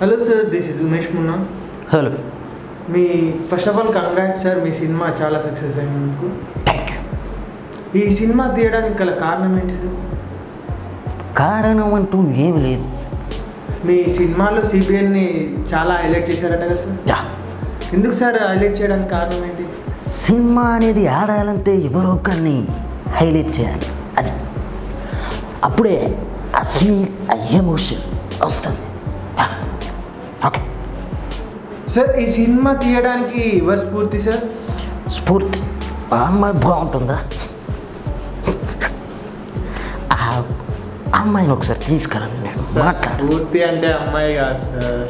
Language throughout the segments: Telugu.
Hello sir this is Umesh Munna hello me first of all congrats sir me cinema చాలా సక్సెస్ అయినందుకు థ్యాంక్ యూ ఈ సినిమా తీయడానికి గల కారణం ఏంటి సార్ కారణం అంటూ ఏమి లేదు. మీ సినిమాలో సిబిఎన్ని చాలా హైలైట్ చేశారట కదా సార్ యా. ఎందుకు సార్ హైలైట్ చేయడానికి కారణం ఏంటి? సినిమా అనేది ఆడాలంటే ఎవరో ఒకరిని హైలైట్ చేయాలి. అది. అప్పుడే ఆ ఫీల్ ఆ ఎమోషన్ వస్తుంది. యా. ఓకే సార్ ఈ సినిమా తీయడానికి ఎవరు స్ఫూర్తి సార్ స్ఫూర్తి. ఆ అమ్మాయి బాగుంటుందా? అమ్మాయిని ఒకసారి తీసుకురండి నేను మాట్లాడు స్ఫూర్తి అంటే అమ్మాయి కాదు సార్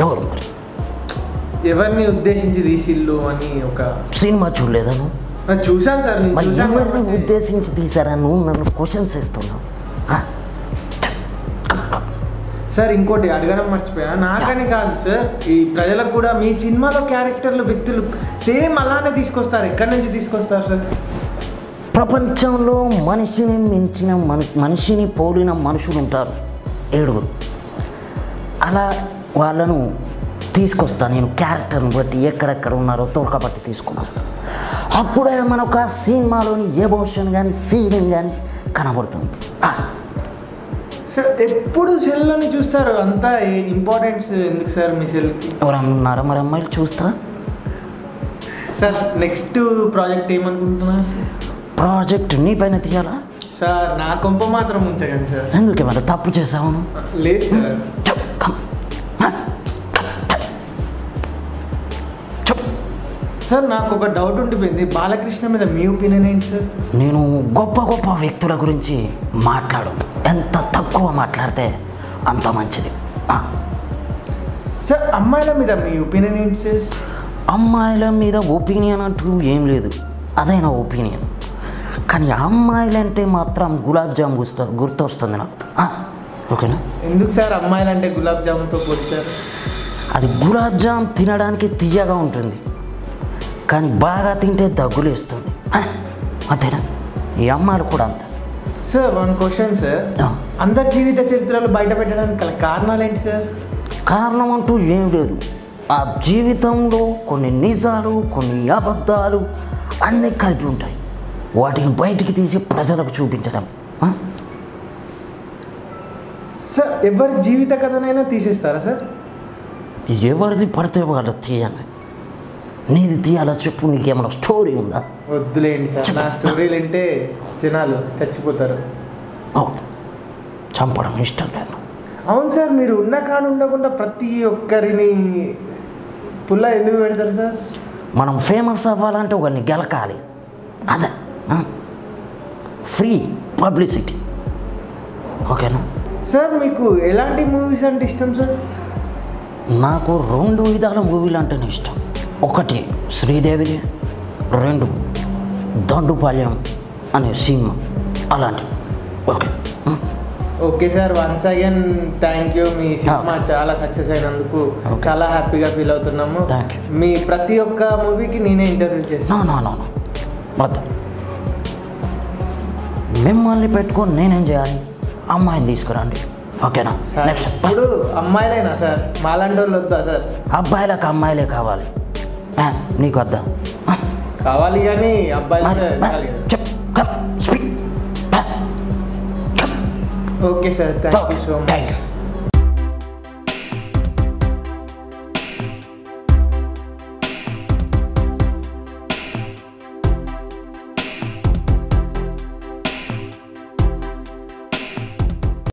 ఎవరు మరి? ఎవరిని ఉద్దేశించి తీసిల్లు అని ఒక సినిమా చూడలేదా నువ్వు? చూశాను సార్ ఎవరిని ఉద్దేశించి తీసారా? నువ్వు నన్ను క్వశ్చన్స్ ఇస్తున్నావు? సార్ ఇంకోటి అడగడం మర్చిపోయా నాకని కాదు సార్ ఈ ప్రజలకు కూడా మీ సినిమాలో క్యారెక్టర్లు వ్యక్తులు సేమ్ అలానే తీసుకొస్తారు. ఎక్కడి నుంచి తీసుకొస్తారు సార్? ప్రపంచంలో మనిషిని మించిన మన మనిషిని పోలిన మనుషులు ఉంటారు. ఏడుగురు. అలా వాళ్ళను తీసుకొస్తా నేను క్యారెక్టర్ని బట్టి ఎక్కడెక్కడ ఉన్నారో తోకబట్టి తీసుకొని వస్తాను అప్పుడే మనకు ఆ సినిమాలోని ఎమోషన్ కానీ ఫీలింగ్ కానీ కనబడుతుంది. సార్ ఎప్పుడు సెల్లోని చూస్తారు? అంతా ఇంపార్టెన్స్ ఎందుకు సార్ మీ సెల్కి ఎవరన్నా ఉన్నారా మరి అమ్మాయిలు చూస్తారా సార్ నెక్స్ట్ ప్రాజెక్ట్ ఏమనుకుంటున్నారు? ప్రాజెక్ట్ నీ పైన తీయాలా? సార్ నా కొంప మాత్రం ఉంచకండి సార్ ఎందుకు ఏమైనా తప్పు నువ్వు? లేదు సార్ సార్ నాకు ఒక డౌట్ ఉండిపోయింది. బాలకృష్ణ మీద మీ ఒపీనియన్ ఏంటి సార్? నేను గొప్ప గొప్ప వ్యక్తుల గురించి మాట్లాడు ఎంత తక్కువ మాట్లాడితే అంత మంచిది. సార్ అమ్మాయిల మీద మీ ఒపీనియన్ ఏంటి సార్? అమ్మాయిల మీద ఒపీనియన్ అంటూ ఏం లేదు. అదైనా ఒపీనియన్ కానీ అమ్మాయిలంటే మాత్రం గులాబ్ జామ్ గుర్తు గుర్తొస్తుంది నాకు. ఓకేనా? ఎందుకు సార్ అమ్మాయిలు అంటే గులాబ్ జామున్తో పోల్చారు అది గులాబ్ జామ్ తినడానికి తీయగా ఉంటుంది. కానీ బాగా తింటే దగ్గులేస్తుంది ఆ, అంతేనా ఈ అమ్మాయిలు కూడా అంత. Sir one question sir. అందరి జీవిత చరిత్రలు బయట పెట్టడానికి గల కారణాలు ఏంటి సార్ కారణం అంటూ ఏం లేదు. ఆ జీవితంలో కొన్ని నిజాలు కొన్ని అబద్ధాలు అన్నీ కలిపి ఉంటాయి. వాటిని బయటికి తీసి ప్రజలకు చూపించడం? సార్ ఎవరి జీవిత కథనైనా తీసేస్తారా సార్ ఎవరిది పడితే వాళ్ళు తీయాలి నీది తీయాలా చెప్పు నీకేమైనా స్టోరీ ఉందా? వద్దులేండి సార్ నా స్టోరీలు వింటే జనాలు చచ్చిపోతారు. చంపడం ఇష్టం లేదు. అవును సార్ మీరు ఉన్న కాడ ఉండకుండా ప్రతి ఒక్కరిని పుల్ల ఎందుకు పెడతారు సార్? మనం ఫేమస్ అవ్వాలంటే ఒకరిని గెలకాలి. అదే ఫ్రీ పబ్లిసిటీ ఓకేనా? సార్ మీకు ఎలాంటి మూవీస్ అంటే ఇష్టం సార్? నాకు రెండు విధాల మూవీలు అంటేనే ఇష్టం. ఒకటి శ్రీదేవిది రెండు దండుపాల్యం అనే సినిమా అలాంటి. Okay. Okay sir once again thank you me cinema చాలా సక్సెస్ అయినందుకు. చాలా హ్యాపీగా ఫీల్ అవుతున్నాము. Thank you. మీ ప్రతి ఒక్క మూవీకి నేనే ఇంటర్వ్యూ చేస్తాను మిమ్మల్ని పెట్టుకొని నేనేం చేయాలి? అమ్మాయిని తీసుకురండి. ఓకేనా? సార్ నెక్స్ట్ ఇప్పుడు అమ్మాయిలైనా సార్ మాలాంటి వాళ్ళు వద్దా సార్? అబ్బాయిలకు అమ్మాయిలే కావాలి. ఆ, నీకు వద్దా ఆ, కావాలి కానీ అబ్బాయిలు మరి, కూడా మరి, కావాలి కదా. చెప్ come, speak ah, come. Okay sir thank you so much thank you